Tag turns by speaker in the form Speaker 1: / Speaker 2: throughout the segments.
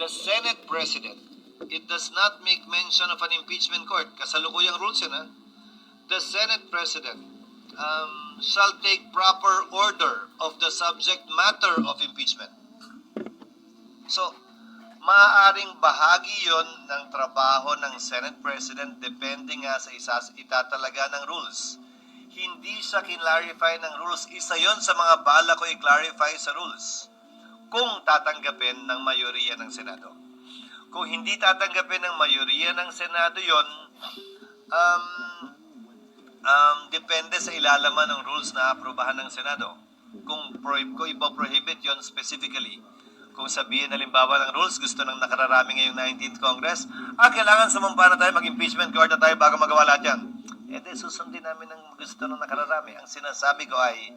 Speaker 1: the Senate President, it does not make mention of an impeachment court. Kasalukuyang rules yan, ha? The Senate President um, shall take proper order of the subject matter of impeachment. So, maaaring bahagi yon ng trabaho ng Senate President depende nga sa isas itatalaga ng rules. Hindi siya kinlarify ng rules. Isa yon sa mga bala ko i-clarify sa rules. Kung tatanggapin ng mayoriya ng Senado. Kung hindi tatanggapin ng mayoriya ng Senado yon, um, um, depende sa ilalaman ng rules na aprubahan ng Senado. Kung, pro- kung ipoprohibit yon specifically, kung sabihin halimbawa ng rules, gusto ng nakararami ngayong 19th Congress, ah, kailangan sumampa na tayo, mag-impeachment court na tayo bago magawa lahat yan. Eh, di, susundin namin ang gusto ng nakararami. Ang sinasabi ko ay,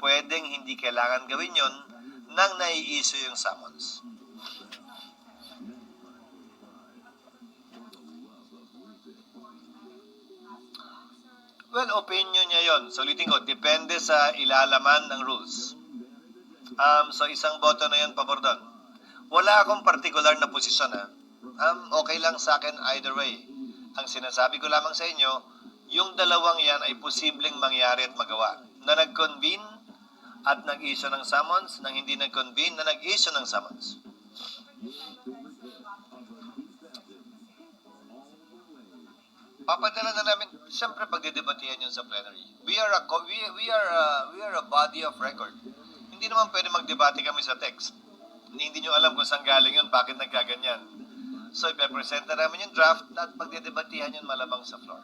Speaker 1: pwedeng hindi kailangan gawin yon nang nai-issue yung summons. Well, opinion niya yon. So, ulitin ko, depende sa ilalaman ng rules. Um, so, isang boto na yun, pabor doon. Wala akong particular na posisyon, ha? Um, okay lang sa akin either way. Ang sinasabi ko lamang sa inyo, yung dalawang yan ay posibleng mangyari at magawa. Na nag-convene at nag-issue ng summons, nang hindi nag-convene na nag-issue ng summons. Papadala na namin, siyempre pagdedebatihan yun sa plenary. We are a we, we are a, we are a body of record. Hindi naman pwede magdebate kami sa text. Hindi, nyo alam kung saan galing yun, bakit nagkaganyan. So, ipepresenta namin yung draft at pagdedebatihan yun malabang sa floor.